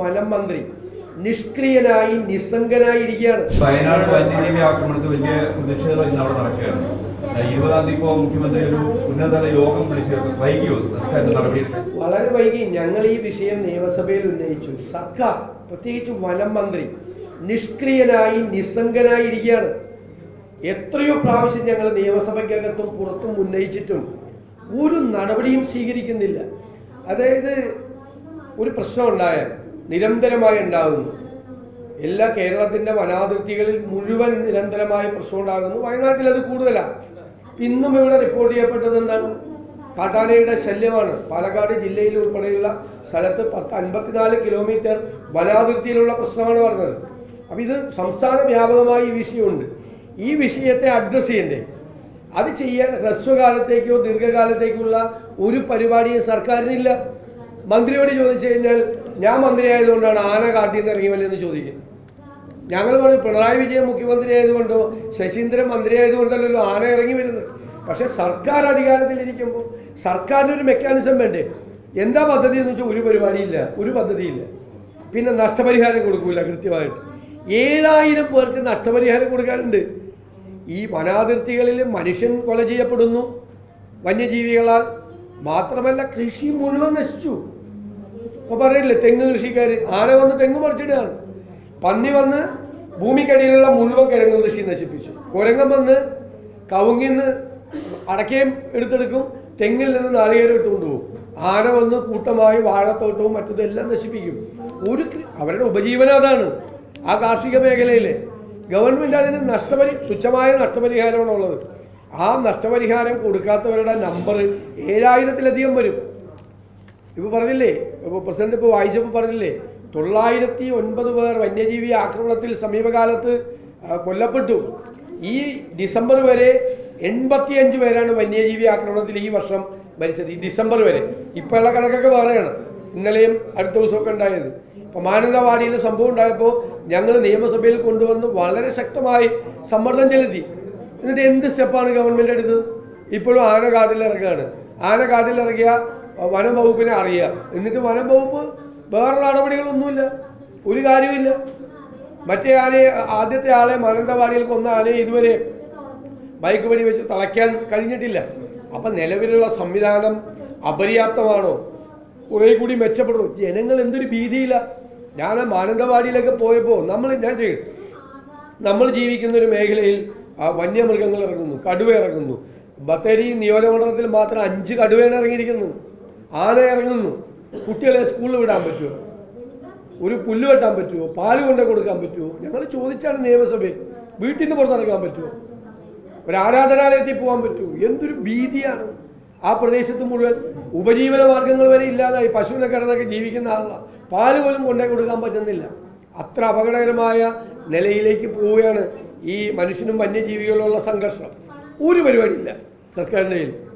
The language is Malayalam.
വനം മന്ത്രി നിഷ്ക്രിയനായി നിസ്സംഗനായി ഇരിക്കുകയാണ് വയനാട് വന്യജീവി ആക്രമണത്തിൽ വലിയ പ്രതിഷേധം ഇന്ന് അവിടെ നടക്കുകയാണ്. ഇരുപതാം തീയതി ഇപ്പോൾ മുഖ്യമന്ത്രി ഒരു ഉന്നതതല യോഗം വിളിച്ച് വൈകിയോ നടപടി വളരെ വൈകി ഞങ്ങൾ ഈ വിഷയം നിയമസഭയിൽ ഉന്നയിച്ചു. സർക്കാർ പ്രത്യേകിച്ച് വനം മന്ത്രി നിഷ്ക്രിയനായി നിസ്സംഗനായി ഇരിക്കുകയാണ് എത്രയോ പ്രാവശ്യം ഞങ്ങൾ നിയമസഭയ്ക്കകത്തും പുറത്തും ഉന്നയിച്ചിട്ടും ഒരു നടപടിയും സ്വീകരിക്കുന്നില്ല. അതായത് ഒരു പ്രശ്നം ഉണ്ടായാൽ നിരന്തരമായി ഉണ്ടാകുന്നു. എല്ലാ കേരളത്തിന്റെ വനാതിർത്തികളിൽ മുഴുവൻ നിരന്തരമായ പ്രശ്നം ഉണ്ടാകുന്നു. വയനാട്ടിൽ അത് കൂടുതലാണ് ഇന്നും ഇവിടെ റിപ്പോർട്ട് ചെയ്യപ്പെട്ടത് എന്താണ്? കാട്ടാനയുടെ ശല്യമാണ്. പാലക്കാട് ജില്ലയിൽ ഉൾപ്പെടെയുള്ള സ്ഥലത്ത് പത്ത് അൻപത്തിനാല് കിലോമീറ്റർ വനാതിർത്തിയിലുള്ള പ്രശ്നമാണ് പറഞ്ഞത്. അപ്പം ഇത് സംസ്ഥാന വ്യാപകമായി ഈ വിഷയമുണ്ട്. ഈ വിഷയത്തെ അഡ്രസ്സ് ചെയ്യണ്ടേ? അത് ചെയ്യാൻ ഹ്രസ്വകാലത്തേക്കോ ദീർഘകാലത്തേക്കുള്ള ഒരു പരിപാടിയും സർക്കാരിനില്ല. മന്ത്രിയോട് ചോദിച്ചു കഴിഞ്ഞാൽ ഞാൻ മന്ത്രിയായതുകൊണ്ടാണ് ആന കാട്ടിൽ നിന്ന് ഇറങ്ങി വല്ലതെന്ന് ചോദിക്കും. ഞങ്ങൾ പറഞ്ഞു പിണറായി വിജയൻ മുഖ്യമന്ത്രി ആയതുകൊണ്ടോ ശശീന്ദ്രൻ മന്ത്രി ആയതുകൊണ്ടല്ലോ ആന ഇറങ്ങി വരുന്നത്. പക്ഷെ സർക്കാർ അധികാരത്തിലിരിക്കുമ്പോൾ സർക്കാരിന് ഒരു മെക്കാനിസം വേണ്ടേ? എന്താ പദ്ധതി എന്ന് വെച്ചാൽ ഒരു പരിപാടിയില്ല ഒരു പദ്ധതിയില്ല. പിന്നെ നഷ്ടപരിഹാരം കൊടുക്കൂല കൃത്യമായിട്ട്. ഏഴായിരം പേർക്ക് നഷ്ടപരിഹാരം കൊടുക്കാറുണ്ട് ഈ വനാതിർത്തികളിൽ മനുഷ്യൻ കൊല ചെയ്യപ്പെടുന്നു വന്യജീവികളാൽ. മാത്രമല്ല കൃഷി മുഴുവൻ നശിച്ചു. ഇപ്പൊ പറയില്ലേ തെങ്ങ് കൃഷിക്കാർ ആന വന്ന് തെങ്ങ് മറിച്ചിടുകയാണ് പന്നി വന്ന് ഭൂമിക്കടിയിലുള്ള മുഴുവൻ കിഴങ്ങ് കൃഷി നശിപ്പിച്ചു. കുരങ്ങൻ വന്ന് കവുങ്ങിന്ന് അടക്കയും എടുത്തെടുക്കും. തെങ്ങിൽ നിന്ന് നാളികേരം ഇട്ടുകൊണ്ടുപോകും ആന വന്ന് കൂട്ടമായി വാഴത്തോട്ടവും മറ്റതെല്ലാം നശിപ്പിക്കും. ഒരു അവരുടെ ഉപജീവനം അതാണ്. ആ കാർഷിക മേഖലയിലെ ഗവൺമെന്റ് അതിന് നഷ്ടപരി തുച്ഛമായ നഷ്ടപരിഹാരമാണ് ഉള്ളത് ആ നഷ്ടപരിഹാരം കൊടുക്കാത്തവരുടെ നമ്പർ ഏഴായിരത്തിലധികം വരും. ഇപ്പോൾ പറഞ്ഞില്ലേ ഇപ്പോൾ പ്രസിഡന്റ് ഇപ്പോൾ വായിച്ചപ്പോൾ പറഞ്ഞില്ലേ തൊള്ളായിരത്തി ഒൻപത് പേർ വന്യജീവി ആക്രമണത്തിൽ സമീപകാലത്ത് കൊല്ലപ്പെട്ടു. ഈ ഡിസംബർ വരെ എൺപത്തിയഞ്ച് പേരാണ് വന്യജീവി ആക്രമണത്തിൽ ഈ വർഷം മരിച്ചത്. ഈ ഡിസംബർ വരെ. ഇപ്പോഴുള്ള കണക്കൊക്കെ വേറെയാണ്. ഇന്നലെയും അടുത്ത ദിവസമൊക്കെ ഉണ്ടായത്. ഇപ്പോൾ മാനന്തവാടിയിൽ സംഭവം ഉണ്ടായപ്പോൾ ഞങ്ങൾ നിയമസഭയിൽ കൊണ്ടുവന്ന് വളരെ ശക്തമായി സമ്മർദ്ദം ചെലുത്തി. എന്നിട്ട് എന്ത് സ്റ്റെപ്പാണ് ഗവൺമെന്റ് എടുത്തത്? ഇപ്പോഴും ആന കാട്ടിലിറങ്ങുകയാണ്. ആന കാട്ടിലിറങ്ങിയ വനം വകുപ്പിനെ അറിയുക. എന്നിട്ട് വനം വകുപ്പ് വേറെ നടപടികളൊന്നുമില്ല. ഒരു കാര്യമില്ല മറ്റേ ആനയെ ആദ്യത്തെ ആളെ മാനന്തവാടിയിൽ കൊന്ന ആനയെ ഇതുവരെ ബൈക്ക് വഴി വെച്ച് തളയ്ക്കാൻ കഴിഞ്ഞിട്ടില്ല. അപ്പം നിലവിലുള്ള സംവിധാനം അപര്യാപ്തമാണോ? കുറേ കൂടി മെച്ചപ്പെടും. ജനങ്ങൾ എന്തൊരു ഭീതിയില്ല ഞാൻ മാനന്തവാടിയിലൊക്കെ പോയപ്പോൾ നമ്മൾ ഞാൻ ചെയ്യും. നമ്മൾ ജീവിക്കുന്ന ഒരു മേഖലയിൽ ആ, വന്യമൃഗങ്ങൾ ഇറങ്ങുന്നു കടുവ ഇറങ്ങുന്നു. ബത്തേരി നിയോജകമണ്ഡലത്തിൽ മാത്രം അഞ്ച് കടുവയാണ് ഇറങ്ങിയിരിക്കുന്നത്. ആന ഇറങ്ങുന്നു. കുട്ടികളെ സ്കൂളിൽ വിടാൻ പറ്റുമോ? ഒരു പുല്ല് വെട്ടാൻ പറ്റുമോ? പാൽ കൊണ്ടേ കൊടുക്കാൻ പറ്റുമോ? ഞങ്ങൾ ചോദിച്ചാണ് നിയമസഭയിൽ. വീട്ടിൽ നിന്ന് പുറത്തിറങ്ങാൻ പറ്റുമോ? ഒരു ആരാധനാലയത്തിൽ പോകാൻ പറ്റുമോ? എന്തൊരു ഭീതിയാണ്. ആ പ്രദേശത്ത് മുഴുവൻ ഉപജീവന മാർഗങ്ങൾ വരെ ഇല്ലാതായി. പശുവിനെ കിടന്നൊക്കെ ജീവിക്കുന്ന ആളാണ് പാൽ പോലും കൊണ്ടേ കൊടുക്കാൻ പറ്റുന്നില്ല. അത്ര അപകടകരമായ നിലയിലേക്ക് പോവുകയാണ് ഈ മനുഷ്യനും വന്യജീവികളുള്ള സംഘർഷം. ഒരു പരിപാടിയില്ല. സർക്കാരിന്റെ കയ്യിൽ.